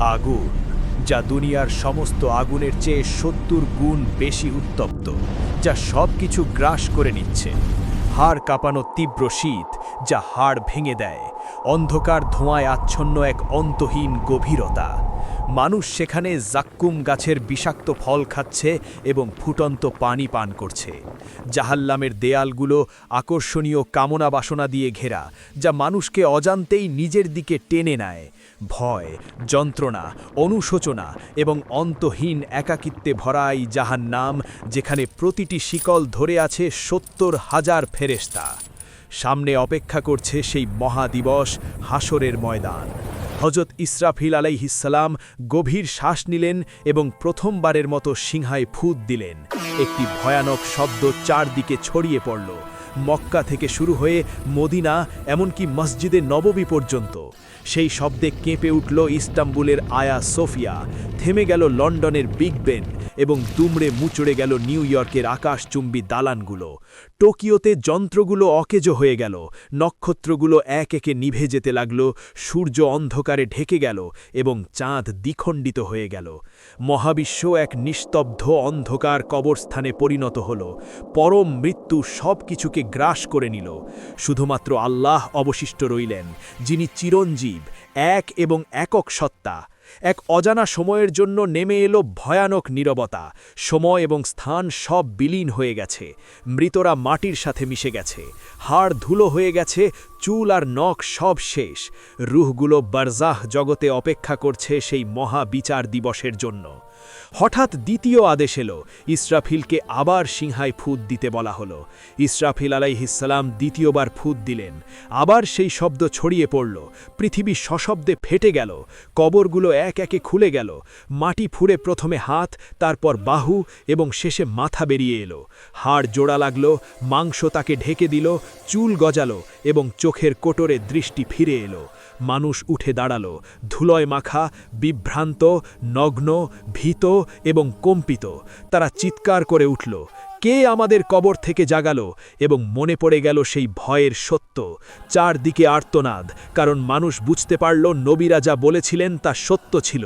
আগুন, যা দুনিয়ার সমস্ত আগুনের চেয়ে সত্তর গুণ বেশি উত্তপ্ত, যা সব কিছু গ্রাস করে নিচ্ছে। হাড় কাঁপানো তীব্র শীত, যা হাড় ভেঙে দেয়। অন্ধকার ধোঁয়ায় আচ্ছন্ন এক অন্তহীন গভীরতা। মানুষ সেখানে জাক্কুম গাছের বিষাক্ত ফল খাচ্ছে এবং ফুটন্ত পানি পান করছে। জাহাল্লামের দেয়ালগুলো আকর্ষণীয় কামনা বাসনা দিয়ে ঘেরা, যা মানুষকে অজান্তেই নিজের দিকে টেনে নেয়। ভয়, যন্ত্রণা, অনুশোচনা এবং অন্তহীন একাকিত্বে ভরা এই জাহান নাম যেখানে প্রতিটি শিকল ধরে আছে সত্তর হাজার ফেরেস্তা সামনে অপেক্ষা করছে সেই মহাদিবস হাসরের ময়দান। হজরত ইসরাফিল আলাইহিসাল্লাম গভীর শ্বাস নিলেন এবং প্রথমবারের মতো সিংহায় ফুদ দিলেন। একটি ভয়ানক শব্দ চারদিকে ছড়িয়ে পড়ল। মক্কা থেকে শুরু হয়ে মদিনা, এমনকি মসজিদে নববী পর্যন্ত। সেই শব্দে কেঁপে উঠল ইস্তাম্বুলের আয়া সোফিয়া। থেমে গেল লন্ডনের বিগ বেন এবং দুমড়ে মুচড়ে গেল নিউ ইয়র্কের আকাশচুম্বী দালানগুলো। টোকিওতে যন্ত্রগুলো অকেজো হয়ে গেল। নক্ষত্রগুলো এক একে নিভে যেতে লাগল। সূর্য অন্ধকারে ঢেকে গেল এবং চাঁদ দ্বিখণ্ডিত হয়ে গেল। মহাবিশ্ব এক নিস্তব্ধ অন্ধকার কবরস্থানে পরিণত হল। পরম মৃত্যু সব কিছুকে গ্রাস করে নিল। শুধুমাত্র আল্লাহ অবশিষ্ট রইলেন, যিনি চিরঞ্জীব। এক এবং একক সত্তা। এক অজানা সময়ের জন্য নেমে এলো ভয়ানক নিরবতা। সময় এবং স্থান সব বিলীন হয়ে গেছে। মৃতরা মাটির সাথে মিশে গেছে। হাড় ধুলো হয়ে গেছে, চুল আর নখ সব শেষ। রুহগুলো বারজাহ জগতে অপেক্ষা করছে সেই মহা বিচার দিবসের জন্য। হঠাৎ দ্বিতীয় আদেশ এলো। ইসরাফিলকে আবার সিংহায় ফুদ দিতে বলা হলো। ইসরাফিল আলাইহিসাল্লাম দ্বিতীয়বার ফুদ দিলেন। আবার সেই শব্দ ছড়িয়ে পড়ল। পৃথিবী সশব্দে ফেটে গেল। কবরগুলো এক একে খুলে গেল। মাটি ফুঁড়ে প্রথমে হাত, তারপর বাহু এবং শেষে মাথা বেরিয়ে এলো। হাড় জোড়া লাগল, মাংস তাকে ঢেকে দিল, চুল গজালো এবং চোখের কোটরে দৃষ্টি ফিরে এলো। মানুষ উঠে দাঁড়াল। ধুলয় মাখা, বিভ্রান্ত, নগ্ন, ভীত এবং কম্পিত। তারা চিৎকার করে উঠল। কে আমাদের কবর থেকে জাগালো এবং মনে পড়ে গেল সেই ভয়ের সত্য? চারদিকে আর্তনাদ, কারণ মানুষ বুঝতে পারল নবীরা যা বলেছিলেন তা সত্য ছিল।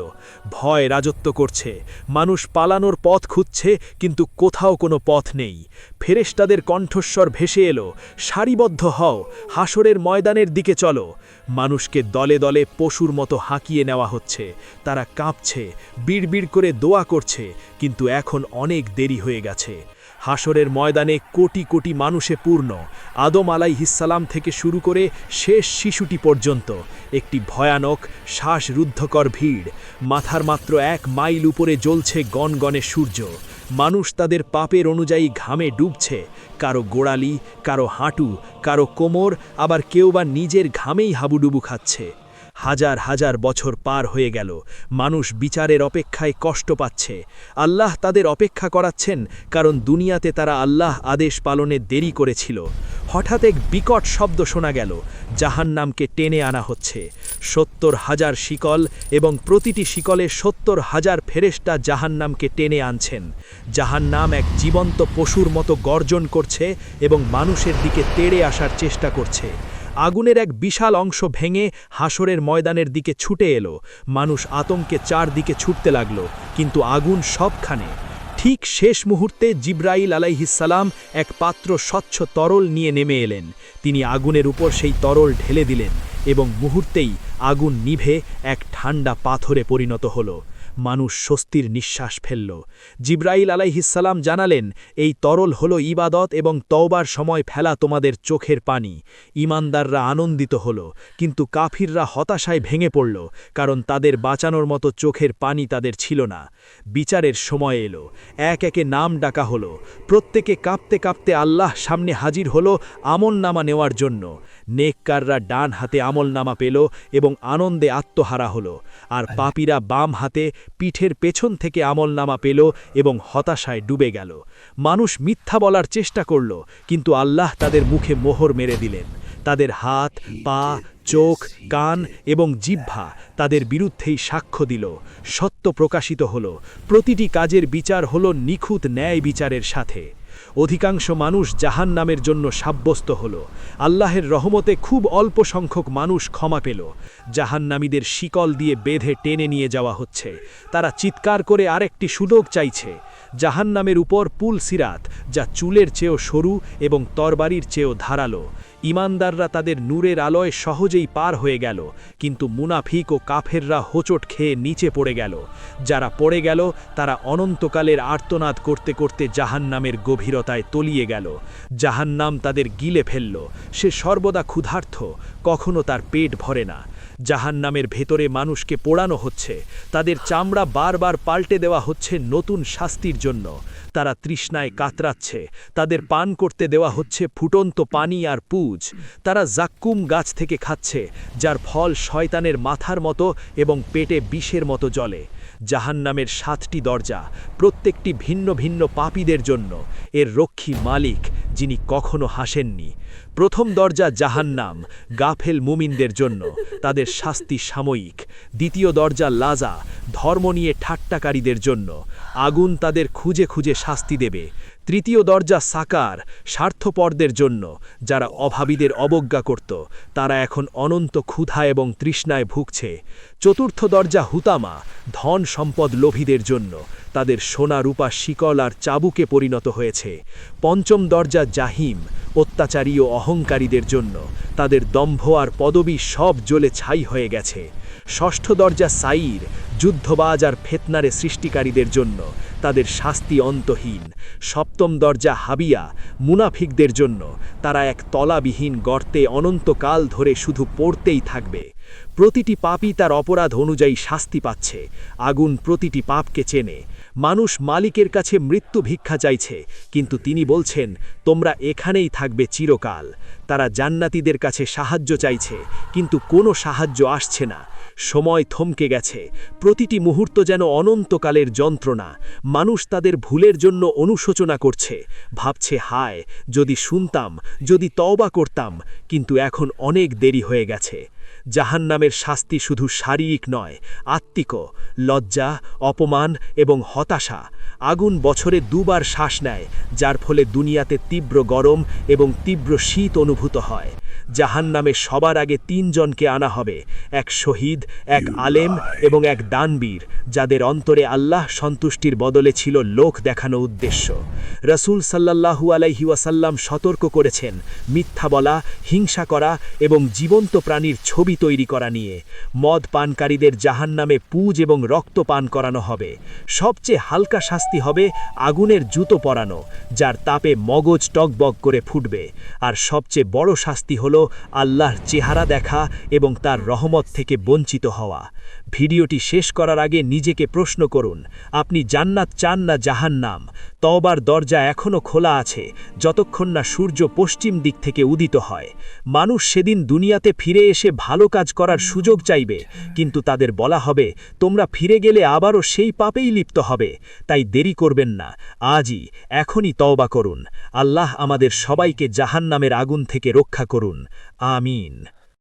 ভয় রাজত্ব করছে, মানুষ পালানোর পথ খুঁজছে, কিন্তু কোথাও কোনো পথ নেই। ফেরেশতাদের কণ্ঠস্বর ভেসে এলো, সারিবদ্ধ হও হাসরের ময়দানের দিকে চলো। মানুষকে দলে দলে পশুর মতো হাঁকিয়ে নেওয়া হচ্ছে, তারা কাঁপছে বিড়বিড় করে দোয়া করছে, কিন্তু এখন অনেক দেরি হয়ে গেছে। হাসরের ময়দানে কোটি কোটি মানুষে পূর্ণ। আদম আলাইহিসালাম থেকে শুরু করে শেষ শিশুটি পর্যন্ত একটি ভয়ানক শ্বাসরুদ্ধকর ভিড়। মাথার মাত্র এক মাইল উপরে জ্বলছে গনগনে সূর্য। মানুষ তাদের পাপের অনুযায়ী ঘামে ডুবছে। কারও গোড়ালি, কারও হাঁটু, কারও কোমর, আবার কেউ বা নিজের ঘামেই হাবুডুবু খাচ্ছে। হাজার হাজার বছর পার হয়ে গেল। মানুষ বিচারের অপেক্ষায় কষ্ট পাচ্ছে। আল্লাহ তাদের অপেক্ষা করাচ্ছেন, কারণ দুনিয়াতে তারা আল্লাহ আদেশ পালনে দেরি করেছিল। হঠাৎ এক বিকট শব্দ শোনা গেল। জাহান্নামকে টেনে আনা হচ্ছে। সত্তর হাজার শিকল এবং প্রতিটি শিকলে সত্তর হাজার ফেরেস্টা জাহান্নামকে টেনে আনছেন। জাহান্নাম এক জীবন্ত পশুর মতো গর্জন করছে এবং মানুষের দিকে তেড়ে আসার চেষ্টা করছে। আগুনের এক বিশাল অংশ ভেঙে হাসরের ময়দানের দিকে ছুটে এলো। মানুষ আতঙ্কে চারদিকে ছুটতে লাগল, কিন্তু আগুন সবখানে। ঠিক শেষ মুহূর্তে জিব্রাইল আলাইহিসালাম এক পাত্র স্বচ্ছ তরল নিয়ে নেমে এলেন। তিনি আগুনের উপর সেই তরল ঢেলে দিলেন এবং মুহূর্তেই আগুন নিভে এক ঠান্ডা পাথরে পরিণত হলো। মানুষ স্বস্তির নিঃশ্বাস ফেলল। জিব্রাইল আলাইহিসাল্লাম জানালেন, এই তরল হল ইবাদত এবং তওবার সময় ফেলা তোমাদের চোখের পানি। ইমানদাররা আনন্দিত হল, কিন্তু কাফিররা হতাশায় ভেঙে পড়ল, কারণ তাদের বাঁচানোর মতো চোখের পানি তাদের ছিল না। বিচারের সময় এলো, এক একে নাম ডাকা হলো। প্রত্যেকে কাঁপতে কাঁপতে আল্লাহ সামনে হাজির হলো আমন নামা নেওয়ার জন্য। নেককাররা ডান হাতে আমল নামা পেল এবং আনন্দে আত্মহারা হলো আর পাপীরা বাম হাতে পিঠের পেছন থেকে আমল নামা পেল এবং হতাশায় ডুবে গেল। মানুষ মিথ্যা বলার চেষ্টা করল কিন্তু আল্লাহ তাদের মুখে মোহর মেরে দিলেন। তাদের হাত পা চোখ কান এবং জিহ্বা তাদের বিরুদ্ধেই সাক্ষ্য দিল। সত্য প্রকাশিত হল। প্রতিটি কাজের বিচার হল নিখুঁত ন্যায় বিচারের সাথে। অধিকাংশ মানুষ জাহান নামের জন্য সাব্যস্ত হল। আল্লাহের রহমতে খুব অল্প সংখ্যক মানুষ ক্ষমা পেল। জাহান্নামীদের শিকল দিয়ে বেঁধে টেনে নিয়ে যাওয়া হচ্ছে। তারা চিৎকার করে আরেকটি সুযোগ চাইছে। জাহান্নামের উপর পুল সিরাত, যা চুলের চেয়েও সরু এবং তরবারির চেয়েও ধারালো। ইমানদাররা তাদের নূরের আলোয় সহজেই পার হয়ে গেল, কিন্তু মুনাফিক ও কাফেররা হোঁচট খেয়ে নিচে পড়ে গেল। যারা পড়ে গেল, তারা অনন্তকালের আর্তনাদ করতে করতে জাহান্নামের গভীরতায় তলিয়ে গেল। জাহান্নাম তাদের গিলে ফেলল। সে সর্বদা ক্ষুধার্থ, কখনো তার পেট ভরে না। জাহান্নামের ভেতরে মানুষকে পোড়ানো হচ্ছে। তাদের চামড়া বারবার পাল্টে দেওয়া হচ্ছে নতুন শাস্তির জন্য। তারা তৃষ্ণায় কাতরাচ্ছে। তাদের পান করতে দেওয়া হচ্ছে ফুটন্ত পানি আর পুজ। তারা জাক্কুম গাছ থেকে খাচ্ছে, যার ফল শয়তানের মাথার মতো এবং পেটে বিষের মতো জলে জাহান্নামের সাতটি দরজা প্রত্যেকটি ভিন্ন ভিন্ন পাপীদের জন্য। এর রক্ষী মালিক, যিনি কখনো হাসেননি। প্রথম দরজা জাহান্নাম, গাফেল মুমিনদের জন্য, তাদের শাস্তি সাময়িক। দ্বিতীয় দরজা লাজা, ধর্ম নিয়ে ঠাট্টাকারীদের জন্য, আগুন তাদের খুঁজে খুঁজে শাস্তি দেবে। তৃতীয় দরজা সাকার, স্বার্থপরদের জন্য, যারা অভাবীদের অবজ্ঞা করত, তারা এখন অনন্ত ক্ষুধা এবং তৃষ্ণায় ভুগছে। চতুর্থ দরজা হুতামা, ধন সম্পদ লোভীদের জন্য, তাদের সোনা রূপা শিকল আর চাবুকে পরিণত হয়েছে। পঞ্চম দরজা জাহিম, অত্যাচারী ও অহংকারীদের জন্য তাদের দম্ভ আর পদবী সব জ্বলে ছাই হয়ে গেছে। ষষ্ঠ দরজা সাইর, যুদ্ধবাজ আর ফেতনারে সৃষ্টিকারীদের জন্য তাদের শাস্তি অন্তহীন। সপ্তম দরজা হাবিয়া, মুনাফিকদের জন্য তারা এক তলাবিহীন গর্তে অনন্তকাল ধরে শুধু পড়তেই থাকবে। প্রতিটি পাপই তার অপরাধ অনুযায়ী শাস্তি পাচ্ছে। আগুন প্রতিটি পাপকে চেনে। মানুষ মালিকের কাছে মৃত্যু ভিক্ষা চাইছে, কিন্তু তিনি বলছেন, তোমরা এখানেই থাকবে চিরকাল। তারা জান্নাতীদের কাছে সাহায্য চাইছে, কিন্তু কোনো সাহায্য আসছে না। সময় থমকে গেছে। প্রতিটি মুহূর্ত যেন অনন্তকালের যন্ত্রণা। মানুষ তাদের ভুলের জন্য অনুশোচনা করছে। ভাবছে, হায়, যদি শুনতাম, যদি তওবা করতাম, কিন্তু এখন অনেক দেরি হয়ে গেছে। জাহান্নামের শাস্তি শুধু শারীরিক নয় আত্মিক লজ্জা, অপমান এবং হতাশা আগুন বছরে দুবার শ্বাস নেয়, যার ফলে দুনিয়াতে তীব্র গরম এবং তীব্র শীত অনুভূত হয়। জাহান নামে সবার আগে তিনজনকে আনা হবে এক শহীদ এক আলেম এবং এক দানবীর যাদের অন্তরে আল্লাহ সন্তুষ্টির বদলে ছিল লোক দেখানো উদ্দেশ্য। রসুল সাল্লাল্লাহু আলাইহি ওয়াসাল্লাম সতর্ক করেছেন মিথ্যা বলা হিংসা করা এবং জীবন্ত প্রাণীর ছবি তৈরি করা নিয়ে। মদ পানকারীদের জাহান নামে পুজ এবং রক্ত পান করানো হবে। সবচেয়ে হালকা শাস্তি হবে আগুনের জুতো পরানো যার তাপে মগজ টকবক করে ফুটবে। আর সবচেয়ে বড় শাস্তি হল আল্লাহর চেহারা দেখা এবং তার রহমত থেকে বঞ্চিত হওয়া। ভিডিওটি শেষ করার আগে নিজেকে প্রশ্ন করুন, আপনি জান্নাত চান না জাহান্নাম? তওবার দরজা এখনও খোলা আছে, যতক্ষণ না সূর্য পশ্চিম দিক থেকে উদিত হয়। মানুষ সেদিন দুনিয়াতে ফিরে এসে ভালো কাজ করার সুযোগ চাইবে, কিন্তু তাদের বলা হবে, তোমরা ফিরে গেলে আবারও সেই পাপেই লিপ্ত হবে। তাই দেরি করবেন না, আজই, এখনই তওবা করুন। আল্লাহ আমাদের সবাইকে জাহান্নামের আগুন থেকে রক্ষা করুন। আমিন।